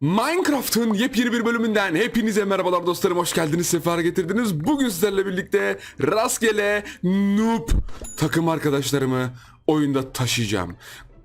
Minecraft'ın yepyeni bir bölümünden hepinize merhabalar dostlarım hoş geldiniz sefer getirdiniz. Bugün sizlerle birlikte rastgele noob takım arkadaşlarımı oyunda taşıyacağım.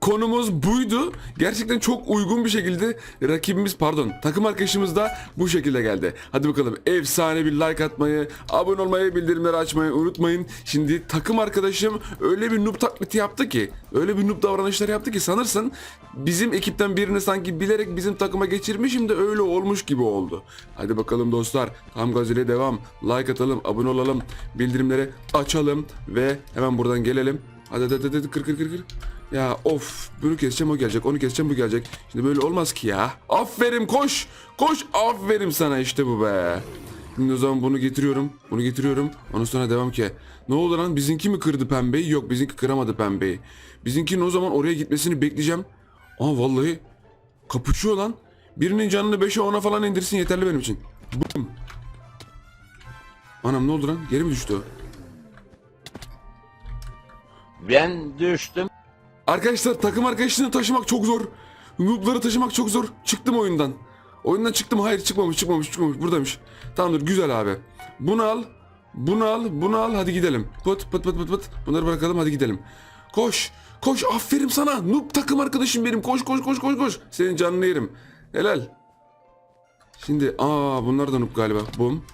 Konumuz buydu. Gerçekten çok uygun bir şekilde rakibimiz pardon takım arkadaşımız da bu şekilde geldi. Hadi bakalım efsane bir like atmayı, abone olmayı, bildirimleri açmayı unutmayın. Şimdi takım arkadaşım öyle bir noob taklidi yaptı ki, öyle bir noob davranışlar yaptı ki sanırsın bizim ekipten birini sanki bilerek bizim takıma geçirmişim de öyle olmuş gibi oldu. Hadi bakalım dostlar tam gaz ile devam. Like atalım, abone olalım, bildirimleri açalım ve hemen buradan gelelim. Hadi hadi hadi, hadi kır kır kır kır. Ya of bunu keseceğim o gelecek onu keseceğim bu gelecek. Şimdi böyle olmaz ki ya. Aferin koş koş aferin sana işte bu be. Şimdi o zaman bunu getiriyorum bunu getiriyorum ondan sonra devam ki. Ne oldu lan bizimki mi kırdı pembeyi? Yok bizimki kıramadı pembeyi. Bizimkinin o zaman oraya gitmesini bekleyeceğim. Aa vallahi kapışıyor lan. Birinin canını 5'e 10'a falan indirsin yeterli benim için. Bum. Anam ne oldu lan? Geri mi düştü o? Ben düştüm. Arkadaşlar takım arkadaşını taşımak çok zor. Noob'ları taşımak çok zor. Çıktım oyundan. Oyundan çıktım. Hayır çıkmamış çıkmamış çıkmamış. Buradaymış. Tamamdır güzel abi. Bunu al. Bunu al. Bunu al. Hadi gidelim. Pıt pıt pıt pıt pıt. Bunları bırakalım hadi gidelim. Koş. Koş. Aferin sana. Noob takım arkadaşım benim. Koş koş koş koş koş. Senin canını yerim. Helal. Şimdi aa bunlar da noob galiba. Bum.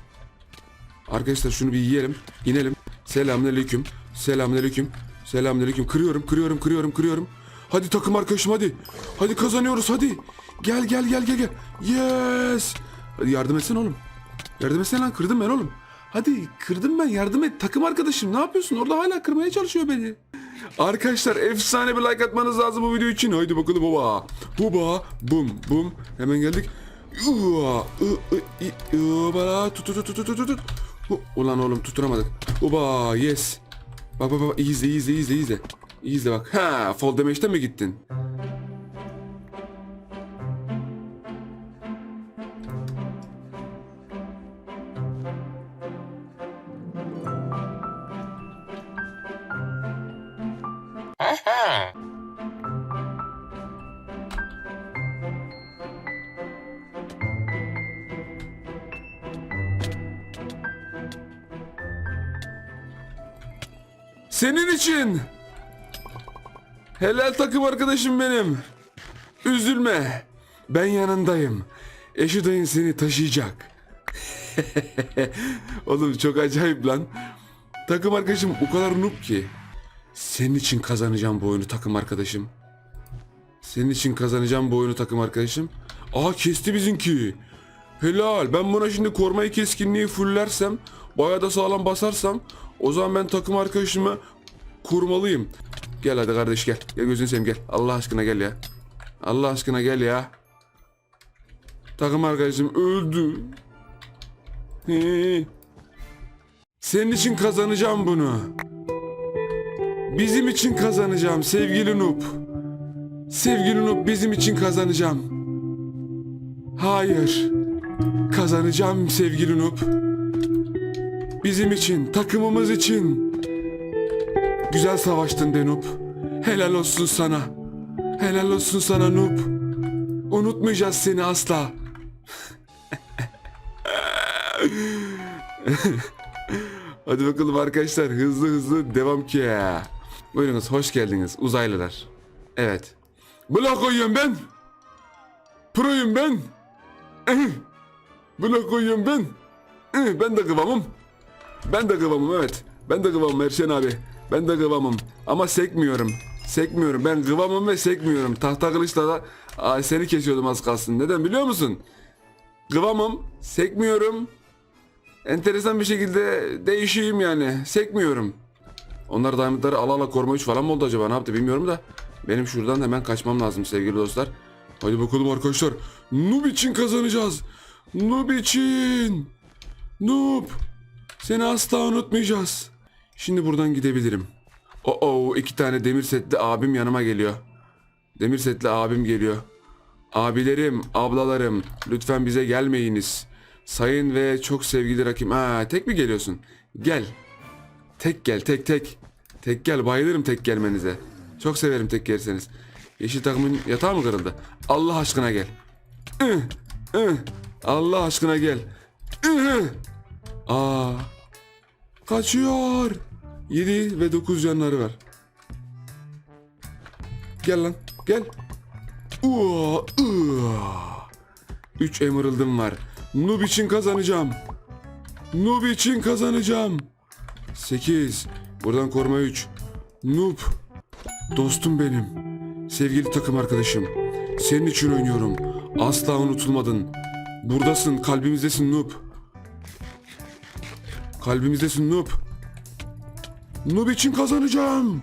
Arkadaşlar şunu bir yiyelim. İnelim. Selamünaleyküm. Selamünaleyküm. Selamünaleyküm. Kırıyorum, kırıyorum, kırıyorum, kırıyorum. Hadi takım arkadaşım hadi. Hadi kazanıyoruz hadi. Gel gel gel gel gel. Yes. Hadi yardım etsene oğlum. Yardım etsene lan kırdım ben oğlum. Hadi kırdım ben yardım et takım arkadaşım ne yapıyorsun orada hala kırmaya çalışıyor beni. Arkadaşlar efsane bir like atmanız lazım bu video için. Haydi bakalım baba. Baba bum bum hemen geldik. Ulan oğlum tutturamadık. Uba yes. Bak bak bak izle izle izle izle. İzle bak. Ha fall damage'den mi gittin? Senin için. Helal takım arkadaşım benim. Üzülme. Ben yanındayım. Eşi dayın seni taşıyacak. Oğlum çok acayip lan. Takım arkadaşım o kadar noob ki. Senin için kazanacağım bu oyunu takım arkadaşım. Senin için kazanacağım bu oyunu takım arkadaşım. Aa kesti bizimki. Helal. Ben buna şimdi korumayı keskinliği fullersem, bayağı da sağlam basarsam, o zaman ben takım arkadaşımı korumalıyım. Gel hadi kardeş gel. Gel gözünü seveyim gel. Allah aşkına gel ya. Allah aşkına gel ya. Takım arkadaşım öldü. Senin için kazanacağım bunu. Bizim için kazanacağım sevgili Nup. Sevgili Nup bizim için kazanacağım. Hayır. Kazanacağım sevgili Nup. Bizim için, takımımız için. Güzel savaştın be Nup. Helal olsun sana. Helal olsun sana Nup. Unutmayacağız seni asla. Hadi bakalım arkadaşlar hızlı hızlı devam ki. Buyurunuz hoş geldiniz uzaylılar. Evet. Blok koyuyorum ben. Proyum ben. Blok koyuyorum ben. Eh, Ben de kıvamım. Ben de kıvamım evet. Ben de kıvamım Erşen abi. Ben de kıvamım. Ama sekmiyorum. Sekmiyorum. Ben kıvamım ve sekmiyorum. Tahta kılıçla da Aa, seni kesiyordum az kalsın. Neden biliyor musun? Kıvamım. Sekmiyorum. Enteresan bir şekilde değişiyim yani. Sekmiyorum. Onlar diamondları ala ala koruma 3 falan mı oldu acaba? Ne yaptı bilmiyorum da. Benim şuradan hemen kaçmam lazım sevgili dostlar. Hadi bakalım arkadaşlar. Noob için kazanacağız. Noob için. Noob. Seni asla unutmayacağız. Şimdi buradan gidebilirim. Oo iki tane demir setli abim yanıma geliyor. Demir setli abim geliyor. Abilerim, ablalarım lütfen bize gelmeyiniz. Sayın ve çok sevgili rakip. Ha tek mi geliyorsun? Gel. Tek gel tek tek. Tek gel bayılırım tek gelmenize. Çok severim tek gelirseniz. Yeşil takımın yatağı mı kırıldı? Allah aşkına gel. Allah aşkına gel. Aa. Kaçıyor. 7 ve 9 canları var. Gel lan. Gel. Ua, ua. 3 emerald'ım var. Noob için kazanacağım. Noob için kazanacağım. 8. Buradan koruma 3. Noob. Dostum benim. Sevgili takım arkadaşım. Senin için oynuyorum. Asla unutulmadın. Buradasın, kalbimizdesin Noob. Kalbimizdesin Noob. Noob için kazanacağım.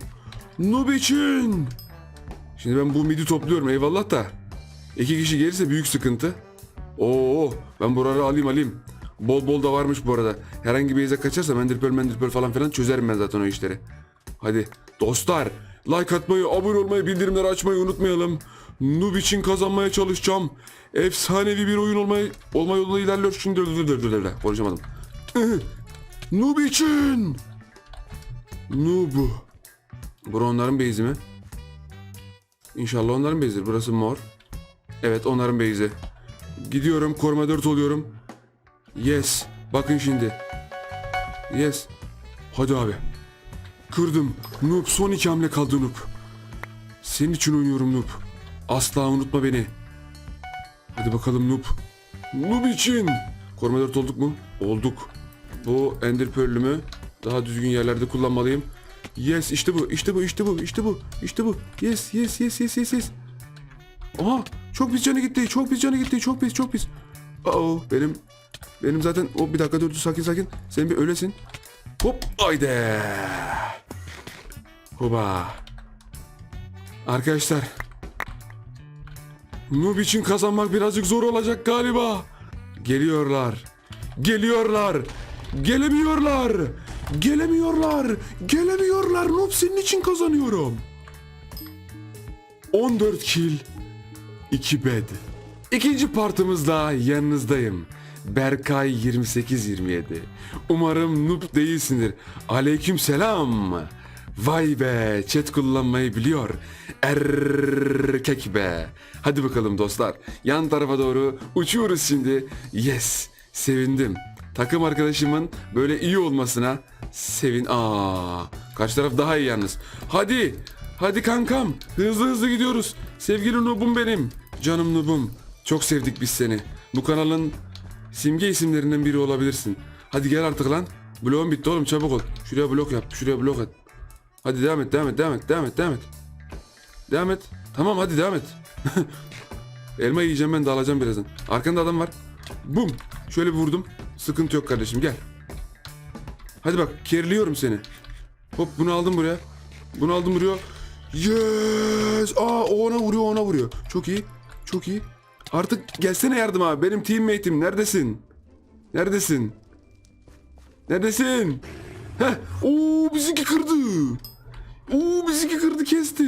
Noob için. Şimdi ben bu midi topluyorum eyvallah da. İki kişi gelirse büyük sıkıntı. Oo, ben buraları alayım alayım. Bol bol da varmış bu arada. Herhangi bir yere kaçarsa mendirpöl mendirpöl falan filan çözerim ben zaten o işleri. Hadi dostlar like atmayı, abone olmayı, bildirimleri açmayı unutmayalım. Noob için kazanmaya çalışacağım. Efsanevi bir oyun olmayı, olma yolunda ilerliyor. Şimdi konuşamadım. Noob için. Noob. Bura onların base'i mi? İnşallah onların base'idir. Burası mor. Evet onların base'i. Gidiyorum koruma 4 oluyorum. Yes. Bakın şimdi. Yes. Hadi abi. Kırdım. Noob son iki hamle kaldı Noob. Senin için oynuyorum Noob. Asla unutma beni. Hadi bakalım Noob. Noob için. Koruma 4 olduk mu? Olduk. Bu Ender Pearl'ümü daha düzgün yerlerde kullanmalıyım. Yes işte bu işte bu işte bu işte bu işte bu. Yes yes yes yes yes yes. Aha çok pis canı gitti çok pis canı gitti çok pis çok pis. Oo benim benim zaten o bir dakika dur sakin sakin. Sen bir ölesin. Hop haydi. Hoba. Arkadaşlar. Noob için kazanmak birazcık zor olacak galiba. Geliyorlar. Geliyorlar. Gelemiyorlar. Gelemiyorlar. Gelemiyorlar. Noob senin için kazanıyorum. 14 kill. 2 bed. İkinci partımızda yanınızdayım. Berkay 2827. Umarım noob değilsindir. Aleyküm selam. Vay be chat kullanmayı biliyor. Erkek be. Hadi bakalım dostlar. Yan tarafa doğru uçuyoruz şimdi. Yes. Sevindim. Takım arkadaşımın böyle iyi olmasına sevin. Aa, karşı taraf daha iyi yalnız. Hadi. Hadi kankam. Hızlı hızlı gidiyoruz. Sevgili Nub'um benim. Canım Nub'um. Çok sevdik biz seni. Bu kanalın simge isimlerinden biri olabilirsin. Hadi gel artık lan. Bloğum bitti oğlum çabuk ol. Şuraya blok yap. Şuraya blok et. Hadi devam et devam et devam et devam et devam et. Devam et. Tamam hadi devam et. Elma yiyeceğim ben de alacağım birazdan. Arkanda adam var. Bum. Şöyle bir vurdum. Sıkıntı yok kardeşim gel. Hadi bak kerliyorum seni. Hop bunu aldım buraya. Bunu aldım buraya. Yes. Aa o ona vuruyor ona vuruyor. Çok iyi. Çok iyi. Artık gelsene yardım abi. Benim teammate'im neredesin? Neredesin? Neredesin? Heh. Oo bizimki kırdı. Oo bizimki kırdı kesti.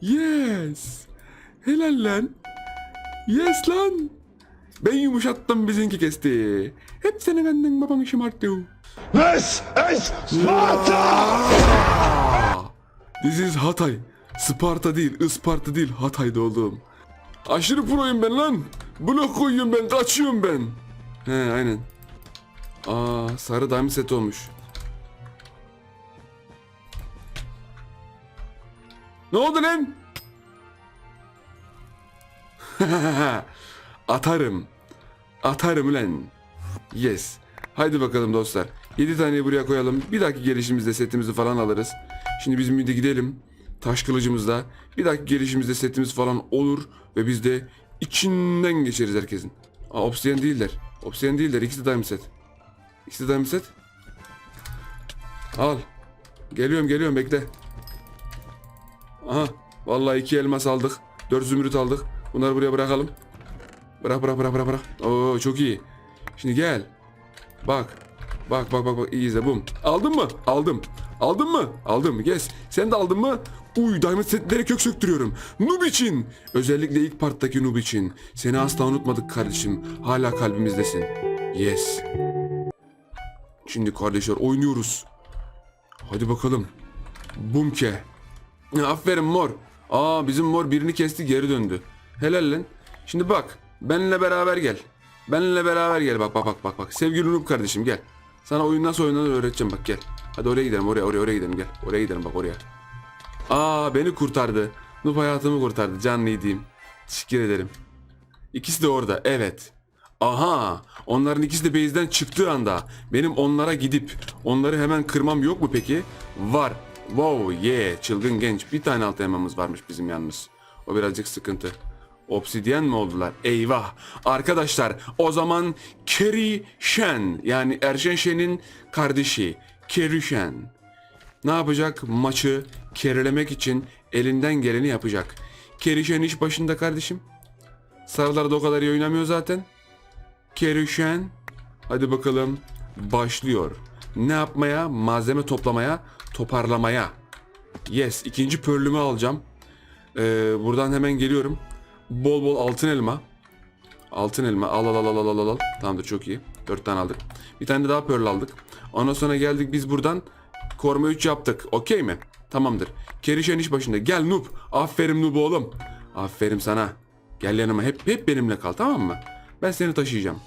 Yes. Helal lan. Yes lan. Ben yumuşattım bizimki kesti. Hep senin annen baban şımarttı. This is Sparta! This is Hatay. Sparta değil, Isparta değil, Hatay'da olduğum. Aşırı proyum ben lan. Blok koyuyorum ben, kaçıyorum ben. He aynen. Aa sarı diamond set olmuş. Ne oldu lan? Atarım. Atarım lan. Yes. Haydi bakalım dostlar. 7 taneyi buraya koyalım. Bir dahaki gelişimizde setimizi falan alırız. Şimdi biz midi gidelim. Taş kılıcımızda. Bir dahaki gelişimizde setimiz falan olur. Ve biz de içinden geçeriz herkesin. Aa, obsidian değiller. Obsidian değiller. İkisi de diamond set. İkisi de diamond set. Al. Geliyorum geliyorum bekle. Aha. Vallahi iki elmas aldık. Dört zümrüt aldık. Bunları buraya bırakalım. Bırak bırak bırak bırak bırak. Oo çok iyi. Şimdi gel. Bak. Bak bak bak bak iyi izle bum. Aldın mı? Aldım. Aldın mı? Aldım. Yes. Sen de aldın mı? Uy diamond setlere kök söktürüyorum. Noob için. Özellikle ilk parttaki noob için. Seni asla unutmadık kardeşim. Hala kalbimizdesin. Yes. Şimdi kardeşler oynuyoruz. Hadi bakalım. Bumke. Aferin mor. Aa bizim mor birini kesti geri döndü. Helal lan. Şimdi bak. Benle beraber gel. Benle beraber gel bak bak bak bak bak. Sevgili Nup kardeşim gel. Sana oyun nasıl oynanır öğreteceğim bak gel. Hadi oraya gidelim oraya oraya oraya gidelim gel. Oraya gidelim bak oraya. Aa beni kurtardı. Nup hayatımı kurtardı. Canlı. Teşekkür ederim. İkisi de orada. Evet. Aha! Onların ikisi de base'den çıktığı anda benim onlara gidip onları hemen kırmam yok mu peki? Var. Wow, yeah, çılgın genç. Bir tane alt elmamız varmış bizim yalnız. O birazcık sıkıntı. Obsidyen mi oldular? Eyvah. Arkadaşlar o zaman Kerry Shen yani Erşen Shen'in kardeşi Kerry Shen ne yapacak? Maçı kerilemek için elinden geleni yapacak. Kerry Shen iş başında kardeşim. Sarılar da o kadar iyi oynamıyor zaten. Kerüşen hadi bakalım başlıyor. Ne yapmaya? Malzeme toplamaya, toparlamaya. Yes, ikinci pörlümü alacağım. Ee, buradan hemen geliyorum. Bol bol altın elma. Altın elma al al al al al al. Tamamdır çok iyi. Dört tane aldık. Bir tane daha pearl aldık. Ondan sonra geldik biz buradan koruma 3 yaptık. Okey mi? Tamamdır. Kerişen iş başında. Gel Noob. Aferin Noob oğlum. Aferin sana. Gel yanıma hep hep benimle kal tamam mı? Ben seni taşıyacağım.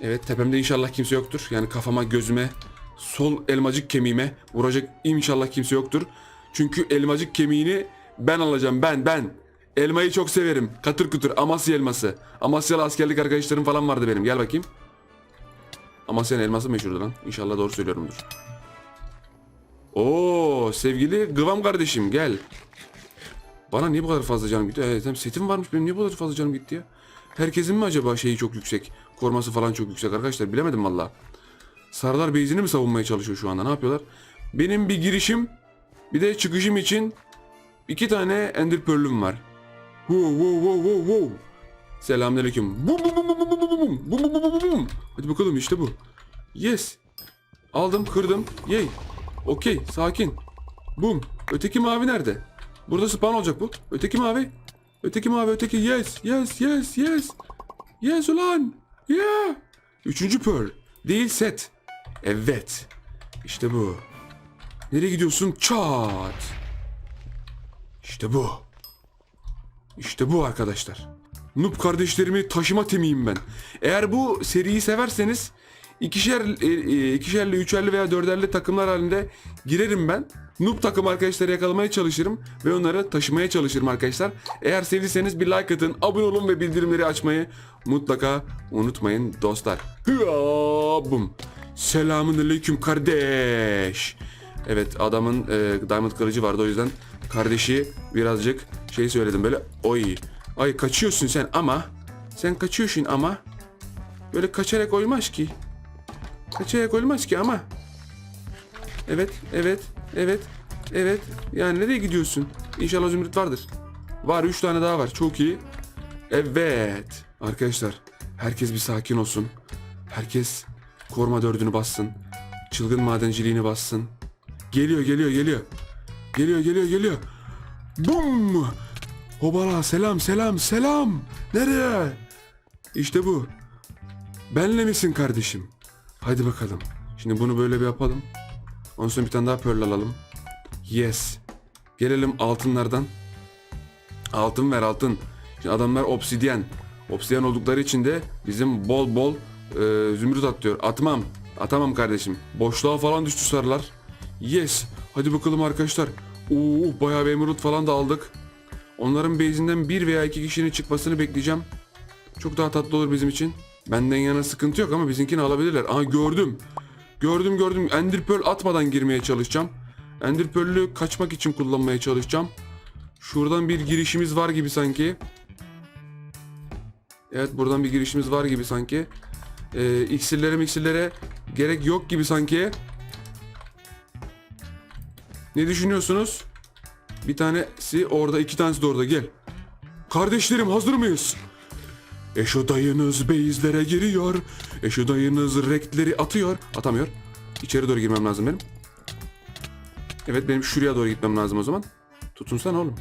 Evet tepemde inşallah kimse yoktur. Yani kafama gözüme sol elmacık kemiğime vuracak inşallah kimse yoktur. Çünkü elmacık kemiğini ben alacağım ben ben. Elmayı çok severim. Katır kutur Amasya elması. Amasyalı askerlik arkadaşlarım falan vardı benim. Gel bakayım. Amasya'nın elması meşhurdu lan. İnşallah doğru söylüyorumdur. Oo sevgili Gıvam kardeşim gel. Bana niye bu kadar fazla canım gitti? Evet setim varmış benim niye bu kadar fazla canım gitti ya? Herkesin mi acaba şeyi çok yüksek? Koruması falan çok yüksek arkadaşlar bilemedim valla. Sarılar beyzini mi savunmaya çalışıyor şu anda ne yapıyorlar? Benim bir girişim bir de çıkışım için iki tane ender pearl'üm var. Wow wow wow wow wow. Selamünaleyküm. Bum bum bum bum bum bum bum bum bum bum. Hadi bakalım işte bu. Yes. Aldım kırdım. Yay. Okey sakin. Bum. Öteki mavi nerede? Burada spawn olacak bu. Öteki mavi. Öteki mavi öteki yes yes yes yes. Yes ulan. Yeah. Üçüncü pearl. Değil set. Evet. İşte bu. Nereye gidiyorsun? Çat. İşte bu. İşte bu arkadaşlar. Noob kardeşlerimi taşıma temiyim ben. Eğer bu seriyi severseniz ikişer, e, e, ikişerli, üçerli veya dörderli takımlar halinde girerim ben. Noob takım arkadaşları yakalamaya çalışırım ve onları taşımaya çalışırım arkadaşlar. Eğer sevdiyseniz bir like atın, abone olun ve bildirimleri açmayı mutlaka unutmayın dostlar. Bum. Selamun aleyküm kardeş. Evet adamın e, diamond kılıcı vardı o yüzden kardeşi birazcık şey söyledim böyle oy ay kaçıyorsun sen ama sen kaçıyorsun ama böyle kaçarak olmaz ki kaçarak olmaz ki ama. Evet evet evet evet. Yani nereye gidiyorsun? İnşallah zümrüt vardır. Var 3 tane daha var. Çok iyi. Evet. Arkadaşlar herkes bir sakin olsun. Herkes koruma dördünü bassın. Çılgın madenciliğini bassın Geliyor geliyor geliyor. Geliyor geliyor geliyor. Bum. Hobala selam selam selam. Nereye? İşte bu. Benle misin kardeşim? Hadi bakalım. Şimdi bunu böyle bir yapalım. Ondan sonra bir tane daha pearl alalım. Yes. Gelelim altınlardan. Altın ver altın. Şimdi adamlar obsidyen. Obsidyen oldukları için de bizim bol bol e, zümrüt atıyor. Atmam. Atamam kardeşim. Boşluğa falan düştü sarılar. Yes. Hadi bakalım arkadaşlar. Oo bayağı bir emerald falan da aldık. Onların base'inden bir veya iki kişinin çıkmasını bekleyeceğim. Çok daha tatlı olur bizim için. Benden yana sıkıntı yok ama bizimkini alabilirler. Aha gördüm. Gördüm gördüm. Ender Pearl atmadan girmeye çalışacağım. Ender Pearl'ü kaçmak için kullanmaya çalışacağım. Şuradan bir girişimiz var gibi sanki. Evet buradan bir girişimiz var gibi sanki. Ee, iksirlere miksirlere gerek yok gibi sanki. Ne düşünüyorsunuz? Bir tanesi orada, iki tanesi de orada. Gel. Kardeşlerim hazır mıyız? Eşo dayınız beyizlere giriyor. Eşo dayınız rektleri atıyor. Atamıyor. İçeri doğru girmem lazım benim. Evet benim şuraya doğru gitmem lazım o zaman. Tutunsana oğlum.